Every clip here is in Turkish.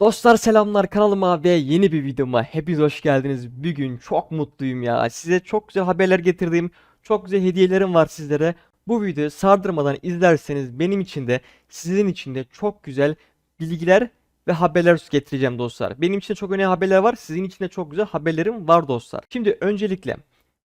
Dostlar selamlar kanalıma ve yeni bir videoma hepiniz hoş geldiniz. Bugün çok mutluyum ya. Size çok güzel haberler getirdim. Çok güzel hediyelerim var sizlere. Bu videoyu sardırmadan izlerseniz benim için de sizin için de çok güzel bilgiler ve haberler getireceğim dostlar. Benim için çok önemli haberler var. Sizin için de çok güzel haberlerim var dostlar. Şimdi öncelikle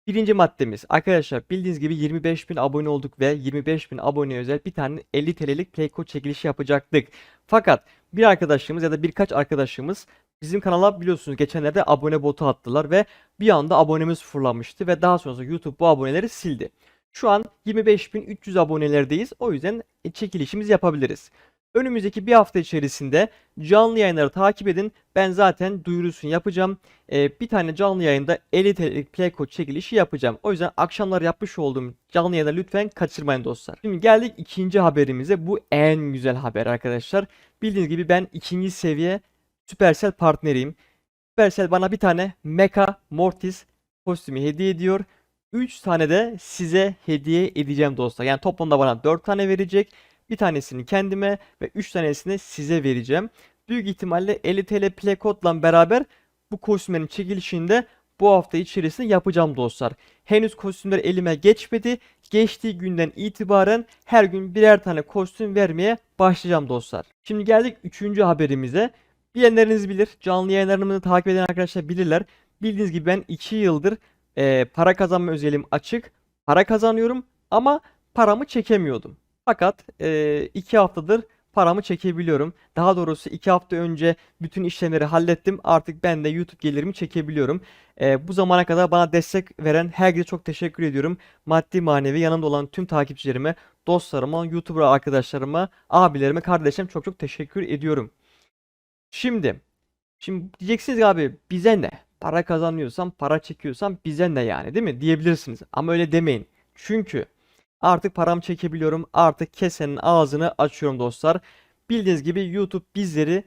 birinci maddemiz. Arkadaşlar bildiğiniz gibi 25.000 abone olduk ve 25.000 abone özel bir tane 50 TL'lik play code çekilişi yapacaktık. Fakat bir arkadaşımız ya da birkaç arkadaşımız bizim kanala biliyorsunuz geçenlerde abone botu attılar ve bir anda abonemiz fırlamıştı ve daha sonrasında YouTube bu aboneleri sildi. Şu an 25.300 abonelerdeyiz. O yüzden çekilişimizi yapabiliriz. Önümüzdeki bir hafta içerisinde canlı yayınları takip edin. Ben zaten duyurusunu yapacağım. Ee, bir tane canlı yayında 50 TL'lik play code çekilişi yapacağım. O yüzden akşamlar yapmış olduğum canlı yayınları lütfen kaçırmayın dostlar. Şimdi geldik ikinci haberimize. Bu en güzel haber arkadaşlar. Bildiğiniz gibi ben ikinci seviye Supercell partneriyim. Supercell bana bir tane Mecha Mortis kostümü hediye ediyor. 3 tane de size hediye edeceğim dostlar. Yani toplamda bana 4 tane verecek. Bir tanesini kendime ve 3 tanesini size vereceğim. Büyük ihtimalle 50 TL play beraber bu kostümlerin çekilişinde bu hafta içerisinde yapacağım dostlar. Henüz kostümler elime geçmedi. Geçtiği günden itibaren her gün birer tane kostüm vermeye başlayacağım dostlar. Şimdi geldik 3. haberimize. Bilenleriniz bilir. Canlı yayınlarımızı takip eden arkadaşlar bilirler. Bildiğiniz gibi ben 2 yıldır e, para kazanma özelim açık. Para kazanıyorum ama paramı çekemiyordum. Fakat 2 haftadır paramı çekebiliyorum. Daha doğrusu 2 hafta önce bütün işlemleri hallettim. Artık ben de YouTube gelirimi çekebiliyorum. Ee, bu zamana kadar bana destek veren herkese çok teşekkür ediyorum. Maddi manevi yanımda olan tüm takipçilerime, dostlarıma, YouTuber arkadaşlarıma, abilerime, kardeşlerim çok çok teşekkür ediyorum. Şimdi, şimdi diyeceksiniz abi bize ne? Para kazanıyorsam, para çekiyorsam bize ne yani değil mi? Diyebilirsiniz. Ama öyle demeyin. Çünkü Artık paramı çekebiliyorum. Artık kesenin ağzını açıyorum dostlar. Bildiğiniz gibi YouTube bizleri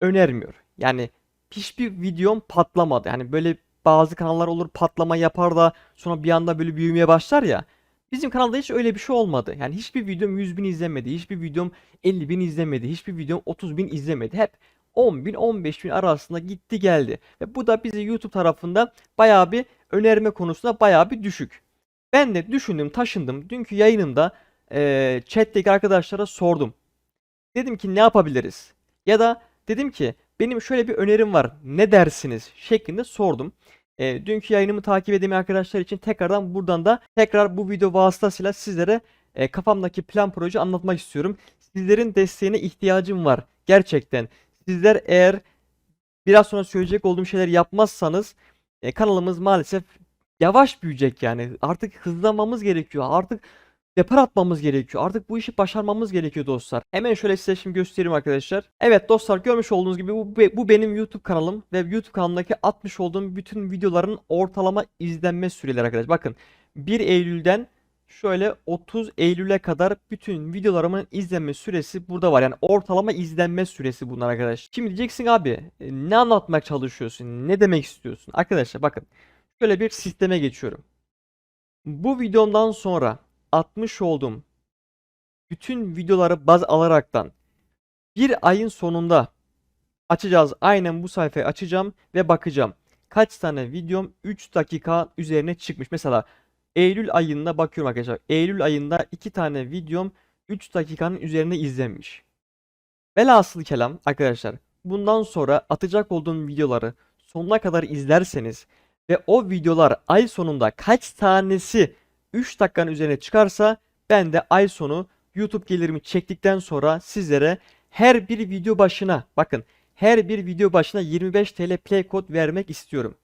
önermiyor. Yani hiçbir videom patlamadı. Yani böyle bazı kanallar olur patlama yapar da sonra bir anda böyle büyümeye başlar ya. Bizim kanalda hiç öyle bir şey olmadı. Yani hiçbir videom 100 bin izlemedi. Hiçbir videom 50 bin izlemedi. Hiçbir videom 30 bin izlemedi. Hep 10 bin 15 bin arasında gitti geldi. Ve bu da bizi YouTube tarafında bayağı bir önerme konusunda bayağı bir düşük. Ben de düşündüm, taşındım. Dünkü yayınımda eee chat'teki arkadaşlara sordum. Dedim ki ne yapabiliriz? Ya da dedim ki benim şöyle bir önerim var. Ne dersiniz? şeklinde sordum. Eee, dünkü yayınımı takip edemeyen arkadaşlar için tekrardan buradan da tekrar bu video vasıtasıyla sizlere eee, kafamdaki plan proje anlatmak istiyorum. Sizlerin desteğine ihtiyacım var. Gerçekten. Sizler eğer biraz sonra söyleyecek olduğum şeyleri yapmazsanız e, kanalımız maalesef yavaş büyüyecek yani. Artık hızlanmamız gerekiyor. Artık depar atmamız gerekiyor. Artık bu işi başarmamız gerekiyor dostlar. Hemen şöyle size şimdi göstereyim arkadaşlar. Evet dostlar görmüş olduğunuz gibi bu, bu benim YouTube kanalım ve YouTube kanalımdaki atmış olduğum bütün videoların ortalama izlenme süreleri arkadaşlar. Bakın 1 Eylül'den şöyle 30 Eylül'e kadar bütün videolarımın izlenme süresi burada var. Yani ortalama izlenme süresi bunlar arkadaşlar. Şimdi diyeceksin abi e, ne anlatmak çalışıyorsun? Ne demek istiyorsun? Arkadaşlar bakın şöyle bir sisteme geçiyorum. Bu videomdan sonra atmış olduğum bütün videoları baz alaraktan bir ayın sonunda açacağız. Aynen bu sayfayı açacağım ve bakacağım. Kaç tane videom 3 dakika üzerine çıkmış. Mesela Eylül ayında bakıyorum arkadaşlar. Eylül ayında 2 tane videom 3 dakikanın üzerine izlenmiş. Velhasıl kelam arkadaşlar bundan sonra atacak olduğum videoları sonuna kadar izlerseniz ve o videolar ay sonunda kaç tanesi 3 dakikanın üzerine çıkarsa ben de ay sonu YouTube gelirimi çektikten sonra sizlere her bir video başına bakın her bir video başına 25 TL play kod vermek istiyorum.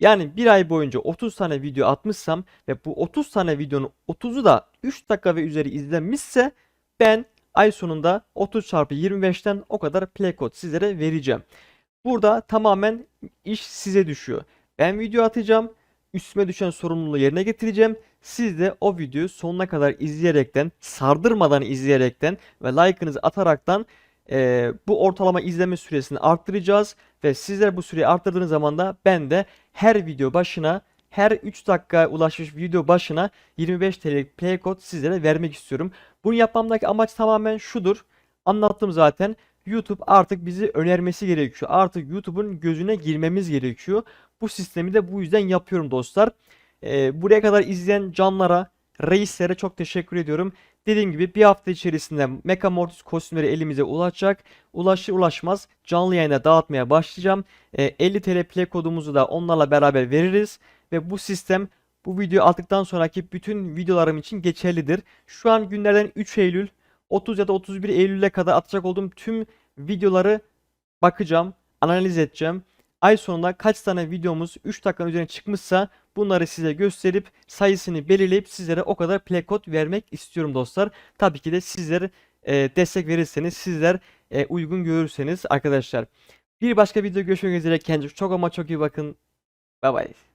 Yani bir ay boyunca 30 tane video atmışsam ve bu 30 tane videonun 30'u da 3 dakika ve üzeri izlenmişse ben ay sonunda 30 çarpı 25'ten o kadar play kod sizlere vereceğim. Burada tamamen iş size düşüyor. Ben video atacağım. Üstüme düşen sorumluluğu yerine getireceğim. Siz de o videoyu sonuna kadar izleyerekten, sardırmadan izleyerekten ve like'ınızı ataraktan e, bu ortalama izleme süresini arttıracağız. Ve sizler bu süreyi arttırdığınız zaman da ben de her video başına her 3 dakika ulaşmış video başına 25 TL play kod sizlere vermek istiyorum. Bunu yapmamdaki amaç tamamen şudur. Anlattım zaten. YouTube artık bizi önermesi gerekiyor. Artık YouTube'un gözüne girmemiz gerekiyor. Bu sistemi de bu yüzden yapıyorum dostlar. Ee, buraya kadar izleyen canlara, reislere çok teşekkür ediyorum. Dediğim gibi bir hafta içerisinde Mecha Mortis kostümleri elimize ulaşacak. Ulaşır ulaşmaz canlı yayına dağıtmaya başlayacağım. Ee, 50 TL play kodumuzu da onlarla beraber veririz. Ve bu sistem bu video attıktan sonraki bütün videolarım için geçerlidir. Şu an günlerden 3 Eylül 30 ya da 31 Eylül'e kadar atacak olduğum tüm videoları bakacağım, analiz edeceğim. Ay sonunda kaç tane videomuz 3 dakikanın üzerine çıkmışsa bunları size gösterip sayısını belirleyip sizlere o kadar play kod vermek istiyorum dostlar. Tabii ki de sizler e, destek verirseniz, sizler e, uygun görürseniz arkadaşlar. Bir başka video görüşmek üzere. Kendinize çok ama çok iyi bakın. Bye bye.